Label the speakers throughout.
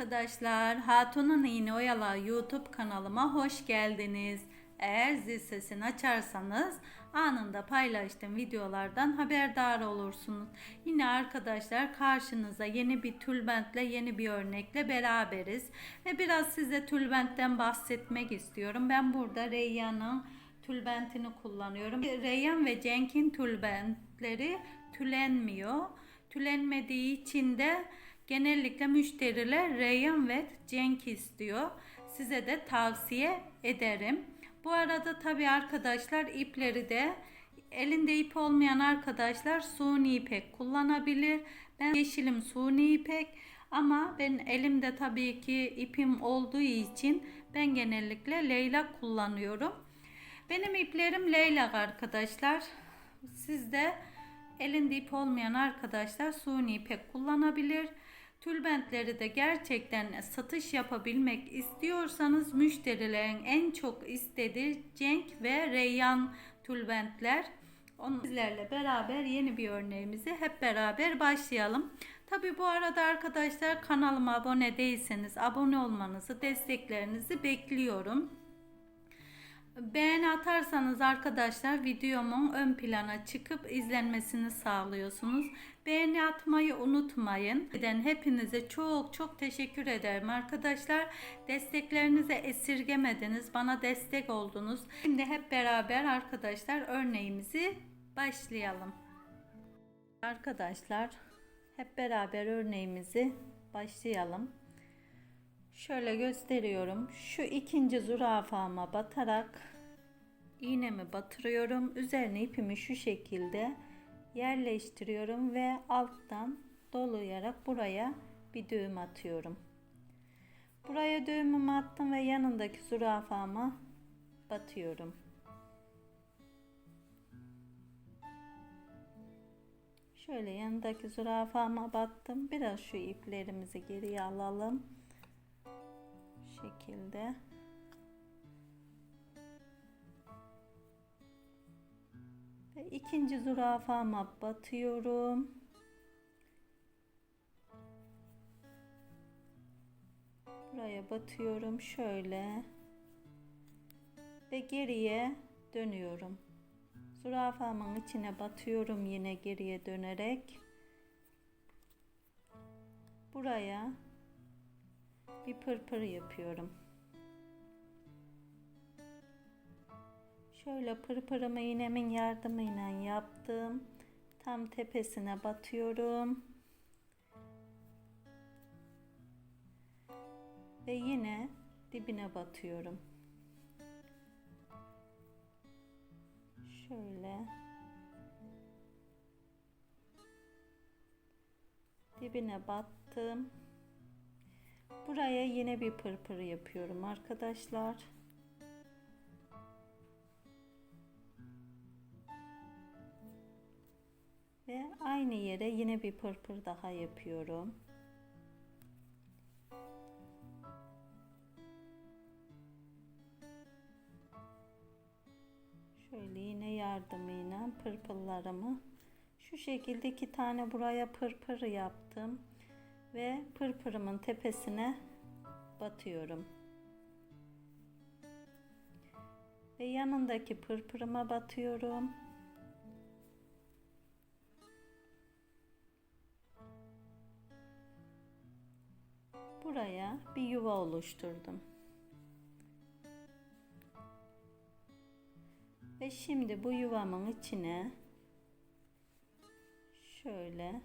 Speaker 1: arkadaşlar. Hatun'un İğne Oyalar YouTube kanalıma hoş geldiniz. Eğer zil sesini açarsanız anında paylaştığım videolardan haberdar olursunuz. Yine arkadaşlar karşınıza yeni bir tülbentle yeni bir örnekle beraberiz. Ve biraz size tülbentten bahsetmek istiyorum. Ben burada Reyyan'ın tülbentini kullanıyorum. Reyyan ve Cenk'in tülbentleri tülenmiyor. Tülenmediği için de genellikle müşteriler Reyyan ve Cenk istiyor. Size de tavsiye ederim. Bu arada tabi arkadaşlar ipleri de elinde ip olmayan arkadaşlar suni ipek kullanabilir. Ben yeşilim suni ipek ama ben elimde tabii ki ipim olduğu için ben genellikle leylak kullanıyorum. Benim iplerim leylak arkadaşlar. Siz de elinde ip olmayan arkadaşlar suni ipek kullanabilir. Tülbentleri de gerçekten satış yapabilmek istiyorsanız müşterilerin en çok istediği Cenk ve Reyyan tülbentler. Onu sizlerle beraber yeni bir örneğimizi hep beraber başlayalım. Tabi bu arada arkadaşlar kanalıma abone değilseniz abone olmanızı, desteklerinizi bekliyorum. Beğeni atarsanız arkadaşlar videomun ön plana çıkıp izlenmesini sağlıyorsunuz. Beğeni atmayı unutmayın. Neden hepinize çok çok teşekkür ederim arkadaşlar. Desteklerinize esirgemediniz. Bana destek oldunuz. Şimdi hep beraber arkadaşlar örneğimizi başlayalım. Arkadaşlar hep beraber örneğimizi başlayalım. Şöyle gösteriyorum. Şu ikinci zürafama batarak iğnemi batırıyorum. Üzerine ipimi şu şekilde yerleştiriyorum ve alttan dolayarak buraya bir düğüm atıyorum. Buraya düğümümü attım ve yanındaki zürafama batıyorum. Şöyle yanındaki zürafama battım. Biraz şu iplerimizi geriye alalım şekilde ikinci zürafama batıyorum buraya batıyorum şöyle. Ve geriye dönüyorum. Zürafamın içine batıyorum yine geriye dönerek. Buraya bir pırpır yapıyorum. Şöyle pırpırımı iğnemin yardımıyla yaptım. Tam tepesine batıyorum. Ve yine dibine batıyorum. Şöyle dibine battım. Buraya yine bir pırpır yapıyorum arkadaşlar. Ve aynı yere yine bir pırpır daha yapıyorum. Şöyle yine yardımıyla pırpırlarımı şu şekilde iki tane buraya pırpır yaptım ve pırpırımın tepesine batıyorum. Ve yanındaki pırpırıma batıyorum. Buraya bir yuva oluşturdum. Ve şimdi bu yuvamın içine şöyle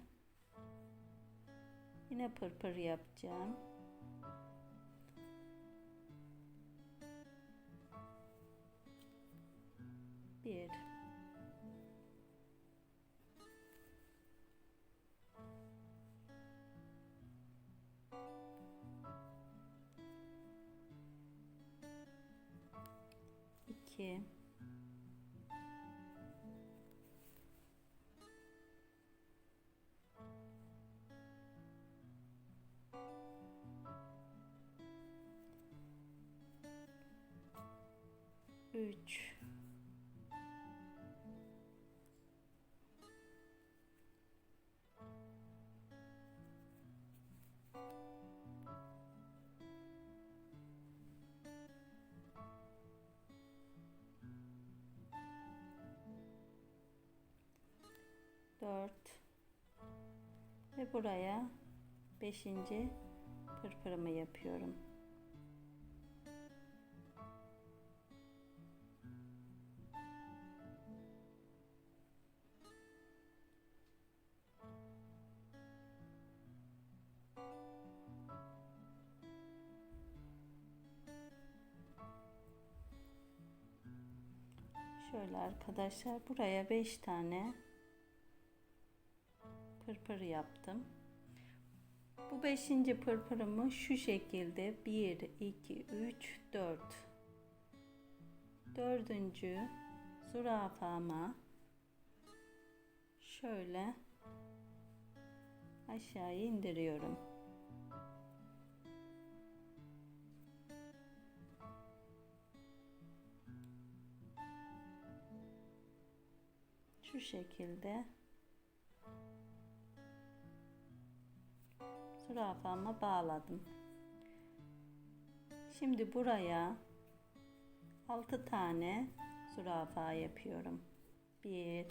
Speaker 1: Yine pırpır yapacağım. Bir. İki. 3 4 ve buraya 5. pırpırımı yapıyorum. Şöyle arkadaşlar buraya 5 tane pırpır yaptım. Bu beşinci pırpırımı şu şekilde 1, 2, 3, 4 dördüncü zürafama şöyle aşağı indiriyorum. Şu şekilde zürafama bağladım. Şimdi buraya 6 tane zürafa yapıyorum. 1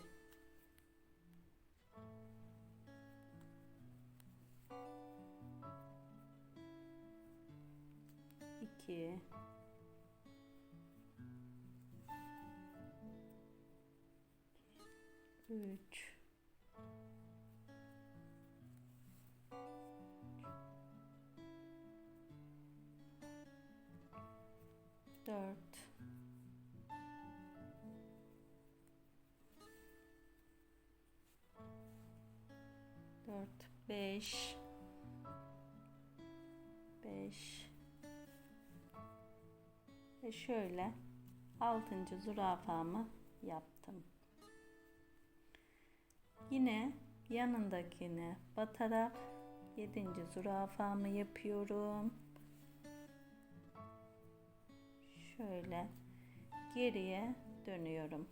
Speaker 1: 2 3 4 4 5 5 ve şöyle 6. zürafamı yaptım. Yine yanındakine batarak 7. zürafamı yapıyorum. Şöyle geriye dönüyorum.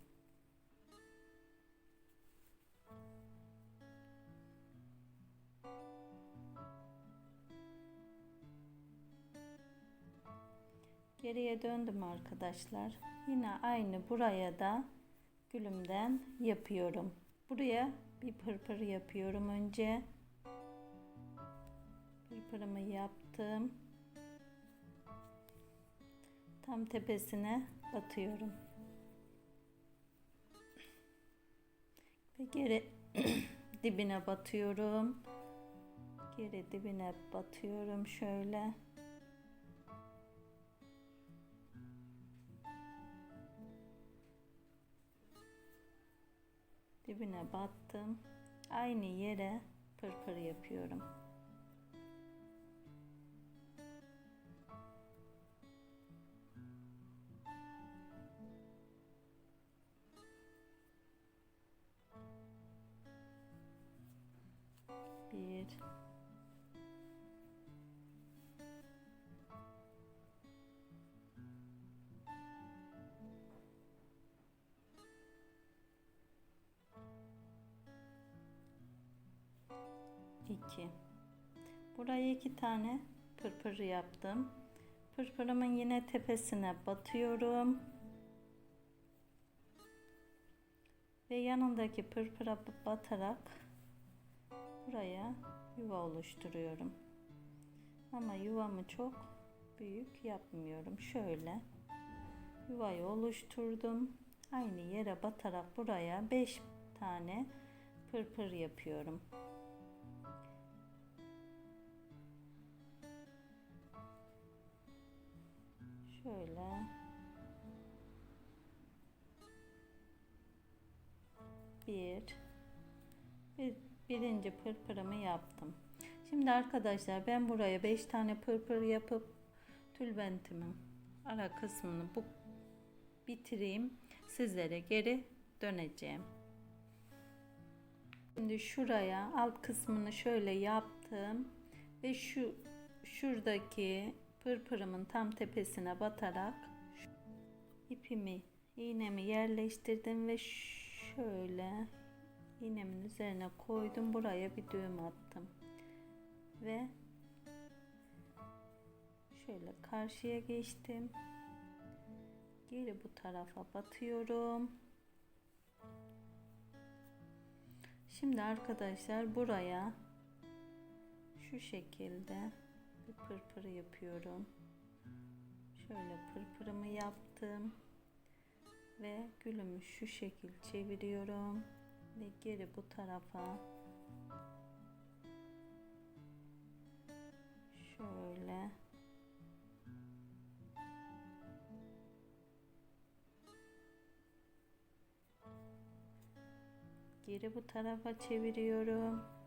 Speaker 1: Geriye döndüm arkadaşlar. Yine aynı buraya da gülümden yapıyorum. Buraya bir pırpır yapıyorum önce. Pırpırımı yaptım. Tam tepesine batıyorum. Ve geri dibine batıyorum. Geri dibine batıyorum şöyle. dibine battım. Aynı yere pırpır yapıyorum. 2 buraya iki tane pırpır yaptım. Pırpırımın yine tepesine batıyorum. Ve yanındaki pırpıra batarak buraya yuva oluşturuyorum. Ama yuvamı çok büyük yapmıyorum. Şöyle yuvayı oluşturdum. Aynı yere batarak buraya 5 tane pırpır yapıyorum. Şöyle bir bir birinci pırpırımı yaptım. Şimdi arkadaşlar ben buraya 5 tane pırpır yapıp tülbentimin ara kısmını bu bitireyim. Sizlere geri döneceğim. Şimdi şuraya alt kısmını şöyle yaptım ve şu şuradaki pırpırımın tam tepesine batarak ipimi iğnemi yerleştirdim ve şöyle iğnemin üzerine koydum. Buraya bir düğüm attım ve şöyle karşıya geçtim. Geri bu tarafa batıyorum. Şimdi arkadaşlar buraya şu şekilde bir pırpır yapıyorum. Şöyle pırpırımı yaptım. Ve gülümü şu şekil çeviriyorum. Ve geri bu tarafa. Şöyle. Geri bu tarafa çeviriyorum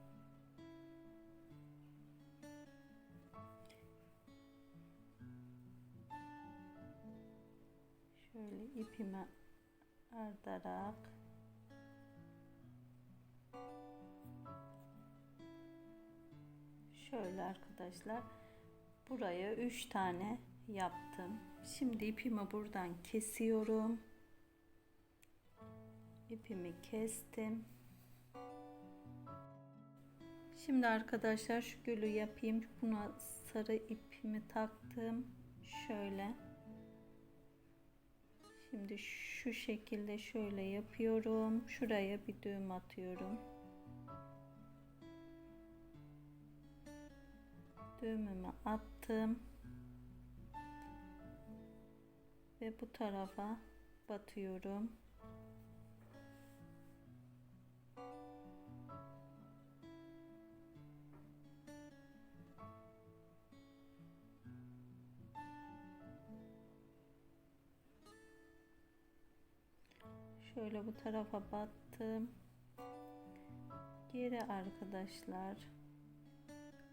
Speaker 1: şöyle ipimi artarak şöyle arkadaşlar buraya 3 tane yaptım. Şimdi ipimi buradan kesiyorum. İpimi kestim. Şimdi arkadaşlar şu gülü yapayım. Buna sarı ipimi taktım. Şöyle Şimdi şu şekilde şöyle yapıyorum. Şuraya bir düğüm atıyorum. Düğümümü attım. Ve bu tarafa batıyorum. Şöyle bu tarafa battım. Geri arkadaşlar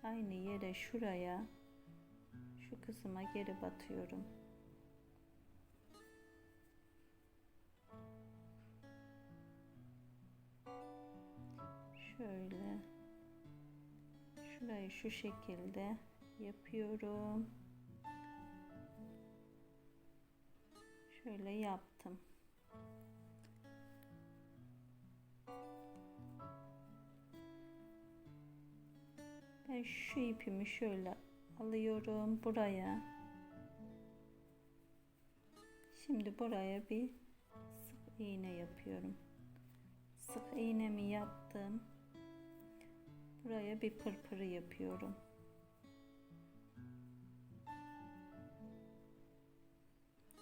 Speaker 1: aynı yere şuraya şu kısma geri batıyorum. Şöyle şurayı şu şekilde yapıyorum. Şöyle yaptım. Ben şu ipimi şöyle alıyorum buraya. Şimdi buraya bir sık iğne yapıyorum. Sık iğnemi yaptım. Buraya bir pırpırı yapıyorum.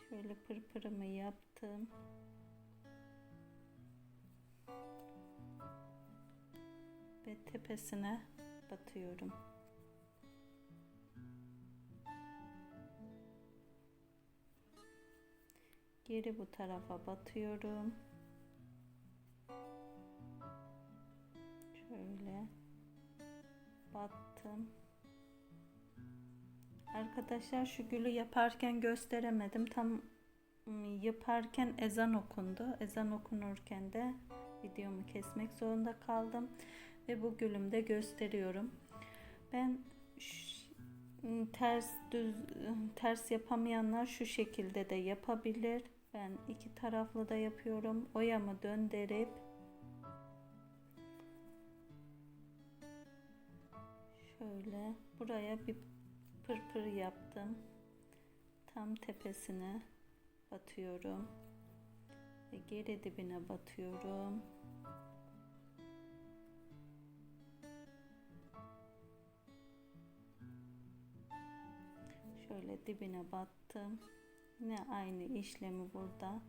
Speaker 1: Şöyle pırpırımı yaptım. Ve tepesine batıyorum. Geri bu tarafa batıyorum. Şöyle battım. Arkadaşlar şu gülü yaparken gösteremedim. Tam yaparken ezan okundu. Ezan okunurken de videomu kesmek zorunda kaldım ve bu gülümde gösteriyorum. Ben ters düz ters yapamayanlar şu şekilde de yapabilir. Ben iki taraflı da yapıyorum. Oyamı döndürüp şöyle buraya bir pırpır yaptım. Tam tepesine batıyorum ve geri dibine batıyorum. Şöyle dibine battım. Yine aynı işlemi burada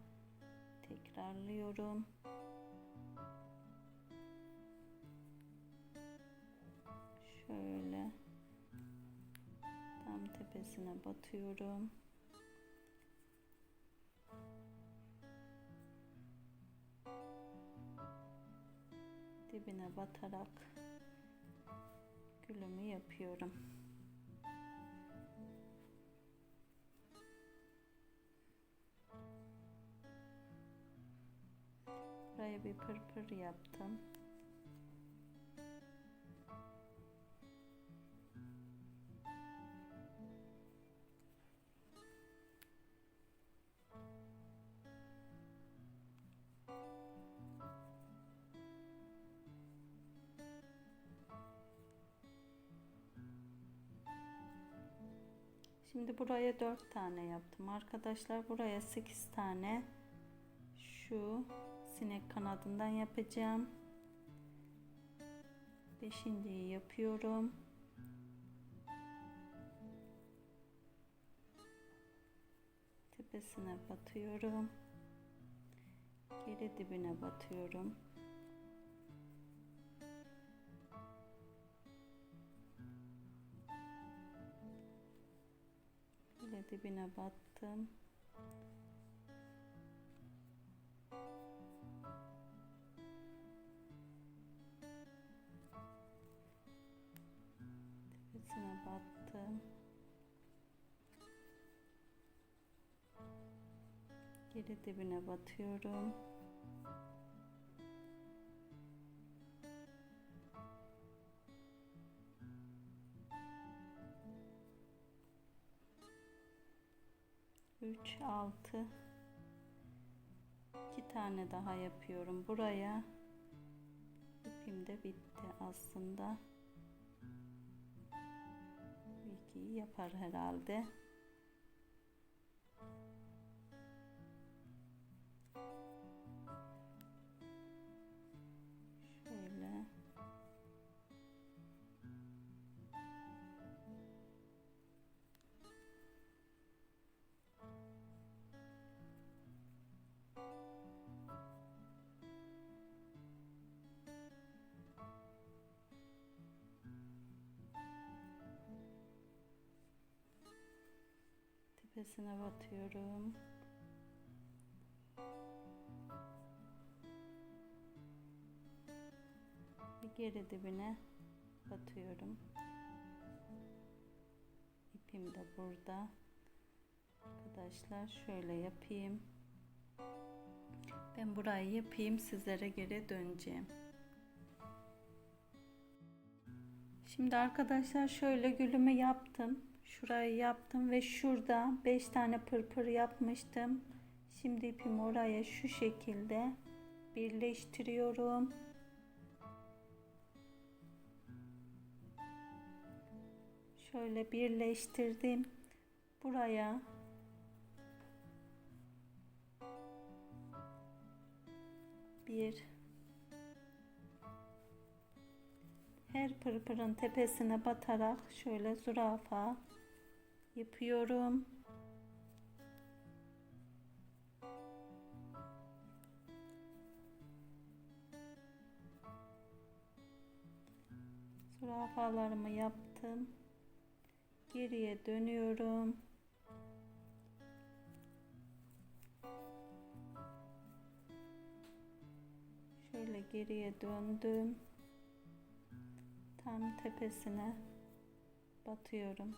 Speaker 1: tekrarlıyorum. Şöyle tam tepesine batıyorum. Dibine batarak gülümü yapıyorum. Bir pırpır yaptım. Şimdi buraya 4 tane yaptım arkadaşlar. Buraya 8 tane şu sinek kanadından yapacağım. Beşinciyi yapıyorum. Tepesine batıyorum. Geri dibine batıyorum. Böyle dibine battım. Tepesine battım. Geri dibine batıyorum. Üç, altı. iki tane daha yapıyorum buraya. İpim de bitti aslında. İkiyi yapar herhalde. Tepesine batıyorum. Ve geri dibine batıyorum. İpim de burada. Arkadaşlar şöyle yapayım. Ben burayı yapayım sizlere geri döneceğim. Şimdi arkadaşlar şöyle gülümü yaptım. Şurayı yaptım ve şurada 5 tane pırpır yapmıştım. Şimdi ipimi oraya şu şekilde birleştiriyorum. Şöyle birleştirdim. Buraya bir her pırpırın tepesine batarak şöyle zürafa yapıyorum. Zürafalarımı yaptım. Geriye dönüyorum. Şöyle geriye döndüm. Tam tepesine batıyorum.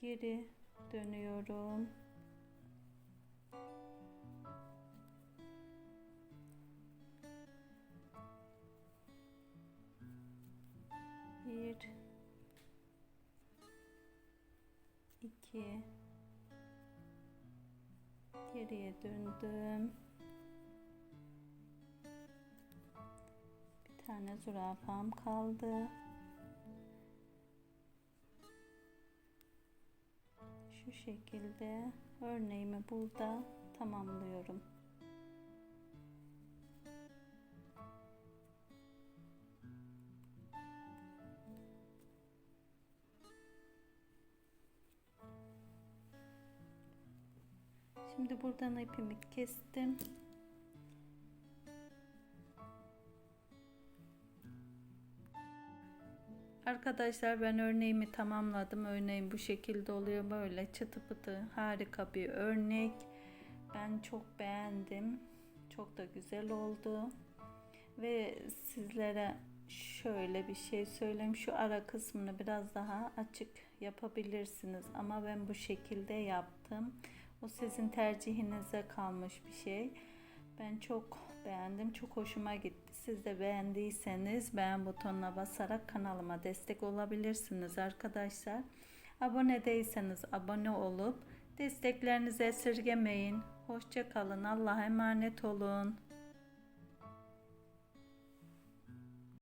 Speaker 1: Geri dönüyorum. 2 geriye döndüm. Bir tane zürafam kaldı. Şu şekilde örneğimi burada tamamlıyorum. Şimdi buradan ipimi kestim. Arkadaşlar ben örneğimi tamamladım. Örneğim bu şekilde oluyor. Böyle çıtı pıtı harika bir örnek. Ben çok beğendim. Çok da güzel oldu. Ve sizlere şöyle bir şey söyleyeyim. Şu ara kısmını biraz daha açık yapabilirsiniz. Ama ben bu şekilde yaptım. O sizin tercihinize kalmış bir şey. Ben çok beğendim. Çok hoşuma gitti. Siz de beğendiyseniz beğen butonuna basarak kanalıma destek olabilirsiniz arkadaşlar. Abone değilseniz abone olup desteklerinizi esirgemeyin. Hoşça kalın. Allah'a emanet olun.